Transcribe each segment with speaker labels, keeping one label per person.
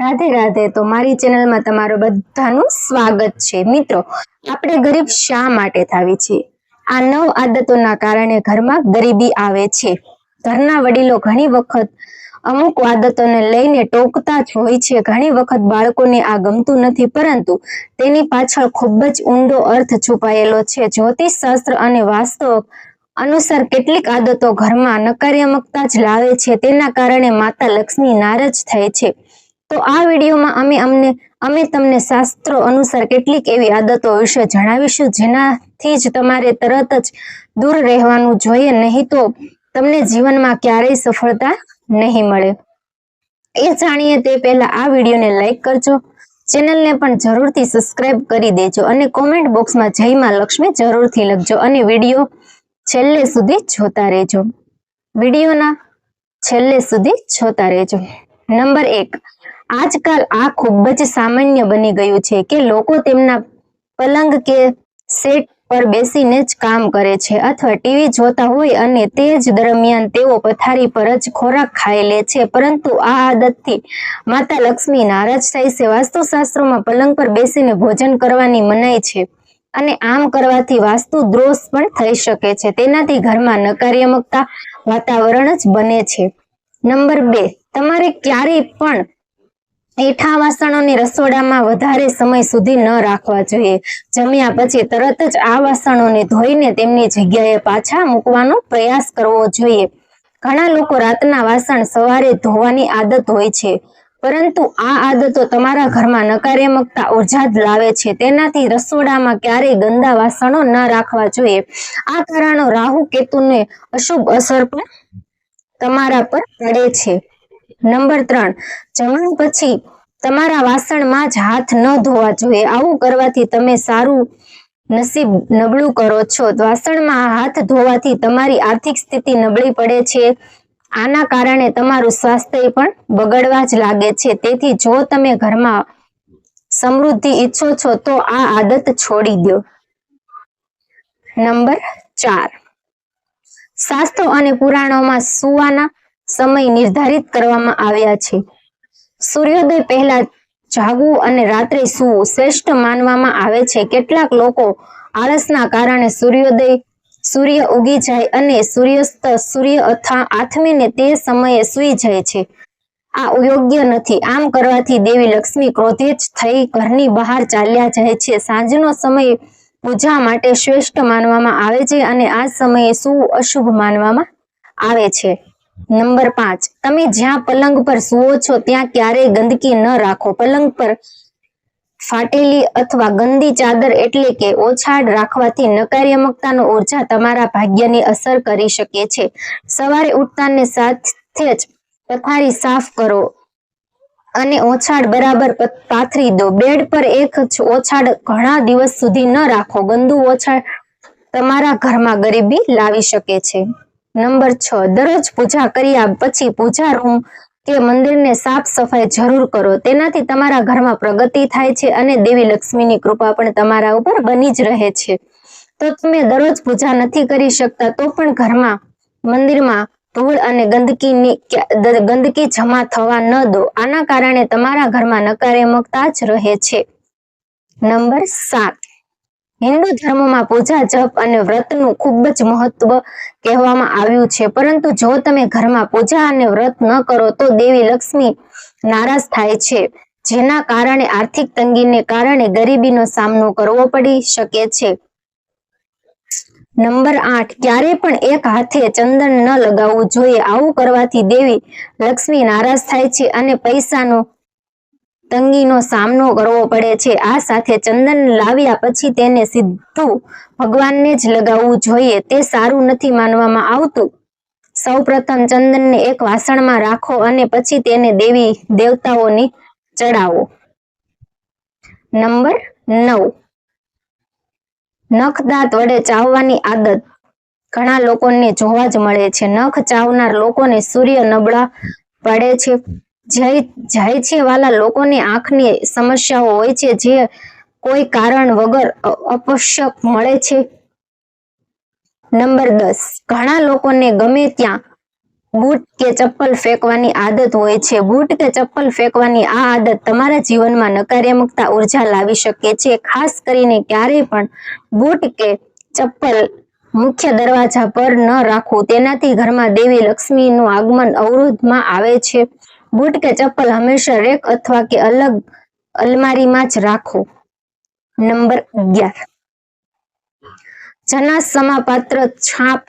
Speaker 1: રાધે રાધે, તો મારી ચેનલમાં તમારું બધાનું સ્વાગત છે. મિત્રો, આપણે ગરીબ શા માટે થાવી છે આ નવ આદતોના કારણે ઘરમાં ગરીબી આવે છે. ઘરના વડીલો ઘણી વખત અમુક આદતોને લઈને ટોકતા જ હોય છે. ઘણી વખત બાળકોને આ ગમતું નથી, પરંતુ તેની પાછળ ખૂબ જ ઊંડો અર્થ છુપાયેલો છે. જ્યોતિષ શાસ્ત્ર અને વાસ્તવ અનુસાર કેટલીક આદતો ઘરમાં નકારાત્મકતા જ લાવે છે. તેના કારણે માતા લક્ષ્મી નારાજ થાય છે. તો આ વિડીયોમાં અમે અમને, અમે તમને શાસ્ત્રો અનુસાર કેટલીક એવી આદતો વિશે જણાવીશું, જેનાથી જ તમારે તરત જ દૂર રહેવાનું જોઈએ, નહીં તો તમને જીવનમાં ક્યારેય સફળતા નહીં મળે. એ જાણીએ તે પહેલા આ વિડીયોને લાઈક કરજો, ચેનલને પણ જરૂરથી સબસ્ક્રાઇબ કરી દેજો અને કોમેન્ટ બોક્સમાં જય માં લક્ષ્મી જરૂરથી લખજો અને વીડિયો છેલ્લે સુધી જોતા રહેજો. વિડીયોના છેલ્લે સુધી જોતા રહેજો. નંબર એક, આજકાલ આ ખૂબ જ સામાન્ય બની ગયું છે કે લોકો તેમના પલંગ કે સેટ પર બેસીને જ કામ કરે છે અથવા ટીવી જોતા હોય અને તે જ દરમિયાન તેઓ પથારી પર જ ખોરાક ખાઈ લે છે. પરંતુ આ આદતથી માતા લક્ષ્મી નારાજ થાય છે. વાસ્તુશાસ્ત્રોમાં પલંગ પર બેસીને ભોજન કરવાની મનાઈ છે અને આમ કરવાથી વાસ્તુ દ્રોષ પણ થઈ શકે છે. તેનાથી ઘરમાં નકારાત્મકતા વાતાવરણ જ બને છે. નંબર બે તમારે ક્યારેય પણ એઠા વાસણોને રસોડામાં વધારે સમય સુધી ન રાખવા જોઈએ. જમ્યા પછી તરત જ આ વાસણોને ધોઈને તેમની જગ્યાએ પાછા મૂકવાનો પ્રયાસ કરવો જોઈએ. ઘણા લોકો રાતના વાસણ સવારે ધોવાની આદત હોય છે, પરંતુ આ આદતો તમારા ઘરમાં નકારાત્મકતા ઊર્જા જ લાવે છે. તેનાથી રસોડામાં ક્યારેય ગંદા વાસણો ન રાખવા જોઈએ. આ કારણો રાહુ કેતુને અશુભ અસર પણ તમારા પર પડે છે. નંબર ત્રણ, જમણ પછી તમારા વાસણમાં જ હાથ ન ધોવા જોઈએ. આવું કરવાથી તમે સારું નસીબ નબળું કરો છો. વાસણમાં હાથ ધોવાથી તમારી આર્થિક સ્થિતિ નબળી પડે છે. આના કારણે તમારું સ્વાસ્થ્ય પણ બગડવા જ લાગે છે. તેથી જો તમે ઘરમાં સમૃદ્ધિ ઈચ્છો છો, તો આ આદત છોડી દો. નંબર ચાર, શાસ્ત્રો અને પુરાણોમાં સુવાના સમય નિર્ધારિત કરવામાં આવ્યા છે. સૂર્યોદય પહેલા જાગવું અને રાત્રે સૂવું શ્રેષ્ઠ માનવામાં આવે છે. કેટલાક લોકો આળસના કારણે સૂર્યોદય, સૂર્ય ઉગી જાય અને સૂર્યાસ્ત, સૂર્ય અથા આથમીને તે સમયે સૂઈ જાય છે. આ યોગ્ય નથી. આમ કરવાથી દેવી લક્ષ્મી ક્રોધિત થઈ ઘરની બહાર ચાલ્યા જાય છે. સાંજનો સમય પૂજા માટે શ્રેષ્ઠ માનવામાં આવે છે અને આ સમયે સુ અશુભ માનવામાં આવે છે. નંબર પાંચ. તમે જ્યાં પલંગ પર સુવો છો, ત્યાં ક્યારેય ગંદકી ન રાખો. પલંગ પર ફાટેલી અથવા ગંદી ચાદર એટલે કે ઓછાડ રાખવાથી નકારાત્મકતાનો ઊર્જા તમારા ભાગ્યની અસર કરી શકે છે. સવારે ઉઠતાને સાથે જ પથારી સાફ કરો અને ઓછાડ બરાબર પાથરી દો. બેડ પર એક ઓછાડ ઘણા દિવસ સુધી ન રાખો. ગંદુ ઓછાડ તમારા ઘરમાં ગરીબી લાવી શકે છે. નંબર છ, દરરોજ પૂજા કર્યા પછી પૂજા રૂમ કે મંદિરને સાફ સફાઈ જરૂર કરો. તેનાથી તમારા ઘરમાં પ્રગતિ થાય છે અને દેવી લક્ષ્મીની કૃપા પણ તમારા ઉપર બની જ રહે છે. તો તમે દરરોજ પૂજા નથી કરી શકતા તો પણ ઘરમાં મંદિરમાં ધૂળ અને ગંદકીની ગંદકી જમા થવા ન દો. આના કારણે તમારા ઘરમાં નકારાત્મકતા જ રહે છે. નંબર સાત હિન્દુ ધર્મમાં પૂજા, જપ અને વ્રતનું ખૂબ જ મહત્વ કહેવામાં આવ્યું છે. પરંતુ જો તમે ઘરમાં પૂજા અને વ્રત ન કરો, તો દેવી લક્ષ્મી નારાજ થાય છે. જેના કારણે આર્થિક તંગીને કારણે ગરીબીનો સામનો કરવો પડી શકે છે. નંબર આઠ. ક્યારે પણ એક હાથે ચંદન ન લગાવવું જોઈએ. આવું કરવાથી દેવી લક્ષ્મી નારાજ થાય છે અને પૈસાનો તંગીનો સામનો કરવો પડે છે. આ સાથે ચંદન લાવ્યા પછી તેને સીધું ભગવાનને જ લગાવવું જોઈએ. તે સારું નથી માનવામાં આવતું. સૌ પ્રથમ ચંદનને એક વાસણમાં રાખો અને પછી તેને દેવી દેવતાઓની ચડાવો નંબર નવ. નખ દાંત વડે ચાવવાની આદત. ઘણા લોકોને જોવા જ મળે છે. નખ ચાવનાર લોકોને સૂર્ય નબળા પડે છે. જાય છે વાલા લોકોની આંખની સમસ્યાઓ હોય છે જે કોઈ કારણ વગર અપશ્યક મળે છે. નંબર દસ, ઘણા લોકોને ગમે ત્યાં બૂટ કે ચપ્પલ ફેંકવાની આદત હોય છે. બૂટ કે ચપ્પલ ફેંકવાની આ આદત તમારા જીવનમાં નકારાત્મકતા ઊર્જા લાવી શકે છે. ખાસ કરીને ક્યારેય પણ બૂટ કે ચપ્પલ મુખ્ય દરવાજા પર ન રાખવું તેનાથી ઘરમાં દેવી લક્ષ્મીનું આગમન અવરોધમાં આવે છે. બૂટ કે ચપ્પલ હંમેશા રેક અથવા કે અલગ અલમારીમાં જ રાખો. નંબર અગિયાર. જના સમાપાત્ર છાપ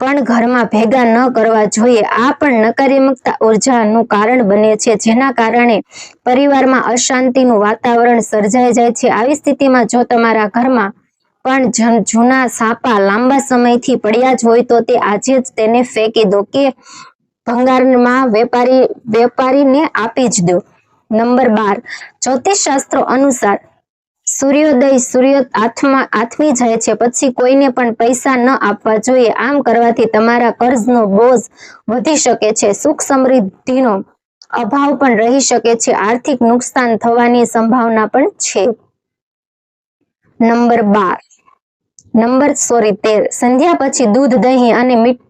Speaker 1: પણ ઘરમાં ભેગા ન કરવા જોઈએ. આ પણ નકારાત્મકતા ઉર્જાનું કારણ બને છે, જેના કારણે પરિવારમાં અશાંતિનું વાતાવરણ સર્જાઈ જાય છે. આવી સ્થિતિમાં જો તમારા ઘરમાં પણ જૂના સાપા લાંબા સમયથી પડ્યા જ હોય તો તે આજે જ તેને ફેંકી દો કે ભંગારમાં વેપારી, વેપારીને આપી જ દો. નંબર બાર, જ્યોતિષ શાસ્ત્રો અનુસાર સૂર્યોદય સૂર્ય આત્મા આથમી જાય છે. પછી કોઈને પણ પૈસા ન આપવા જોઈએ. આમ કરવાથી તમારા કર્જનો બોજ વધી શકે છે. સુખ સમૃદ્ધિનો અભાવ પણ રહી શકે છે. આર્થિક નુકસાન થવાની સંભાવના પણ છે. નંબર બાર, નંબર સોરી તેર. સંધ્યા પછી દૂધ, દહીં અને મીઠ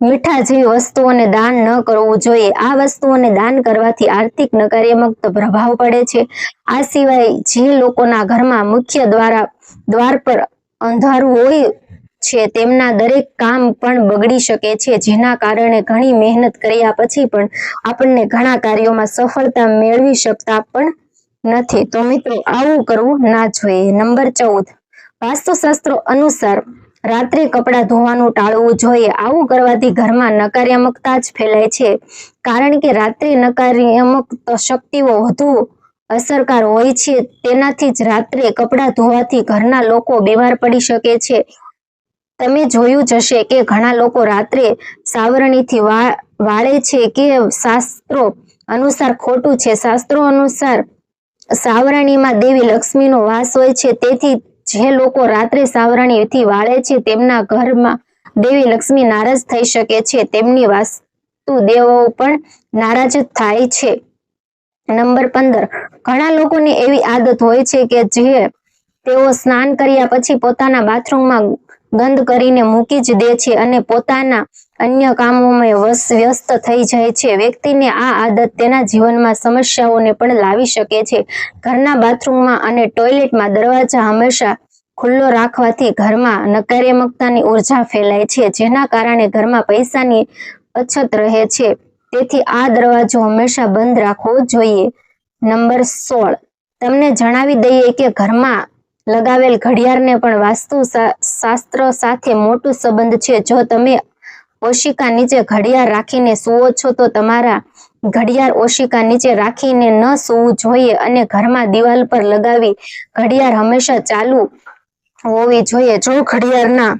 Speaker 1: મીઠા જેવી વસ્તુઓને દાન ન કરવું જોઈએ. આ વસ્તુઓને દાન કરવાથી આર્થિક નકારાત્મક પ્રભાવ પડે છે. આ સિવાય જે લોકોના ઘરમાં મુખ્ય દ્વારા દ્વાર પર અંધારું હોય છે, તેમના દરેક કામ પણ બગડી શકે છે, જેના કારણે ઘણી મહેનત કર્યા પછી પણ આપણને ઘણા કાર્યોમાં સફળતા મેળવી શકતા પણ નથી. તો મિત્રો, આવું કરવું ના જોઈએ. નંબર ચૌદ. વાસ્તુશાસ્ત્રો અનુસાર રાત્રે કપડાં ધોવાનું ટાળવું જોઈએ. આવું કરવાથી ઘરમાં નકારાત્મકતા જ ફેલાય છે. કારણ કે રાત્રે નકારાત્મક શક્તિઓ વધુ અસરકાર હોય છે. તેનાથી જ રાત્રે કપડાં ધોવાથી ઘરના લોકો બીમાર પડી શકે છે. તમે જોયું જ હશે કે ઘણા લોકો રાત્રે સાવરણીથી વાળે છે કે શાસ્ત્રો અનુસાર ખોટું છે. શાસ્ત્રો અનુસાર સાવરણીમાં દેવી લક્ષ્મીનો વાસ હોય છે. તેથી જે લોકો રાત્રે સાવરણીથી વાળે છે, તેમના ઘરમાં દેવી લક્ષ્મી નારાજ થઈ શકે છે. તેમની વાસ્તુ દેવો પણ નારાજ થાય છે. નંબર પંદર. ઘણા લોકોને એવી આદત હોય છે કે જે તેઓ સ્નાન કર્યા પછી પોતાના બાથરૂમમાં ગંદ કરીને મૂકી જ દે છે અને પોતાના અન્ય કામોમાં વ્યસ્ત થઈ જાય છે. વ્યક્તિને આ આદત તેના જીવનમાં સમસ્યાઓને પણ લાવી શકે છે. ઘરના બાથરૂમમાં અને ટોયલેટમાં દરવાજા હંમેશા ખુલ્લો રાખવાથી ઘરમાં નકારાત્મકતાની ઊર્જા ફેલાય છે, જેના કારણે ઘરમાં પૈસાની અછત રહે છે. તેથી આ દરવાજો હંમેશા બંધ રાખવો જોઈએ. નંબર સોળ. તમને જણાવી દઈએ કે ઘરમાં લગાવેલ ઘડિયાળને પણ વાસ્તુ શાસ્ત્ર સાથે મોટું સંબંધ છે. જો તમે ઓશિકા નીચે ઘડિયાળ રાખીને સૂવો છો, તો તમારા ઘડિયાળ ઓશિકા નીચે રાખીને ન સૂવું જોઈએ અને ઘરમાં દિવાલ પર લગાવી ઘડિયાળ હંમેશા ચાલુ હોવી જોઈએ. જો ઘડિયાળના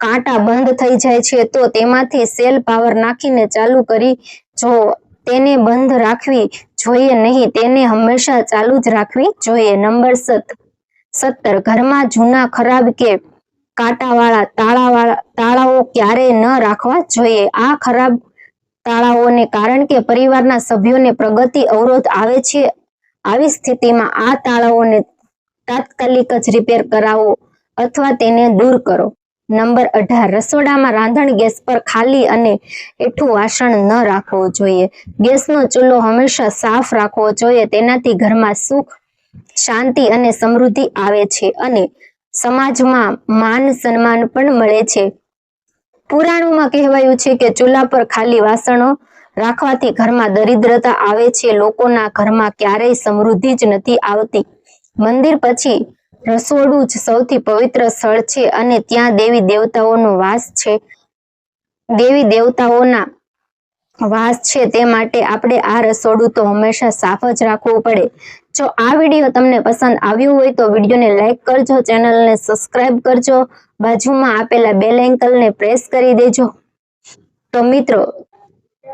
Speaker 1: કાંટા બંધ થઈ જાય છે, તો તેમાંથી સેલ પાવર નાખીને ચાલુ કરી જો તેને બંધ રાખવી જોઈએ નહીં, તેને હંમેશા ચાલુ જ રાખવી જોઈએ. નંબર સત. સત્તર. ઘરમાં જૂના ખરાબ કે કાંટાવાળા તાળાવાળા તાળાઓ ક્યારેય ન રાખવા જોઈએ. આ ખરાબ તાળાઓને કારણ કે પરિવારના સભ્યોને પ્રગતિ અવરોધ આવે છે, આવી સ્થિતિમાં આ તાળાઓને તાત્કાલિક જ રિપેર કરાવો અથવા તેને દૂર કરો. નંબર અઢાર. રસોડામાં રાંધણ ગેસ પર ખાલી અને એઠું વાસણ ન રાખવું જોઈએ. ગેસનો ચૂલો હંમેશા સાફ રાખવો જોઈએ. તેનાથી ઘરમાં સુખ શાંતિ અને સમૃદ્ધિ આવે છે અને સમાજમાં માન સન્માન પણ મળે છે. પુરાણોમાં કહેવાયું છે કે ચૂલા પર ખાલી વાસણો રાખવાથી ઘરમાં દરિદ્રતા આવે છે. લોકોના ઘરમાં ક્યારેય સમૃદ્ધિ જ નથી આવતી. મંદિર પછી રસોડું જ સૌથી પવિત્ર સ્થળ છે અને ત્યાં દેવી દેવતાઓનો વાસ છે. દેવી દેવતાઓના વાસ છે તે માટે આપણે આ રસોડું તો હંમેશા સાફ જ રાખવું પડે. જો આ વીડિયો તમને પસંદ આવ્યો હોય તો વિડીયોને લાઇક કરજો, ચેનલને સબસ્ક્રાઇબ કરજો, બાજુમાં આપેલા બેલ એન્કલને પ્રેસ કરી દેજો. તો મિત્રો,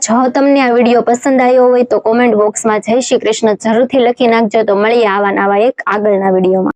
Speaker 1: જો તમને આ વીડિયો પસંદ આવ્યો હોય તો કોમેન્ટ બોક્સમાં જય શ્રી કૃષ્ણ જરૂરથી લખી નાખજો. તો મળીએ આવા નવા એક આગળના વિડીયોમાં.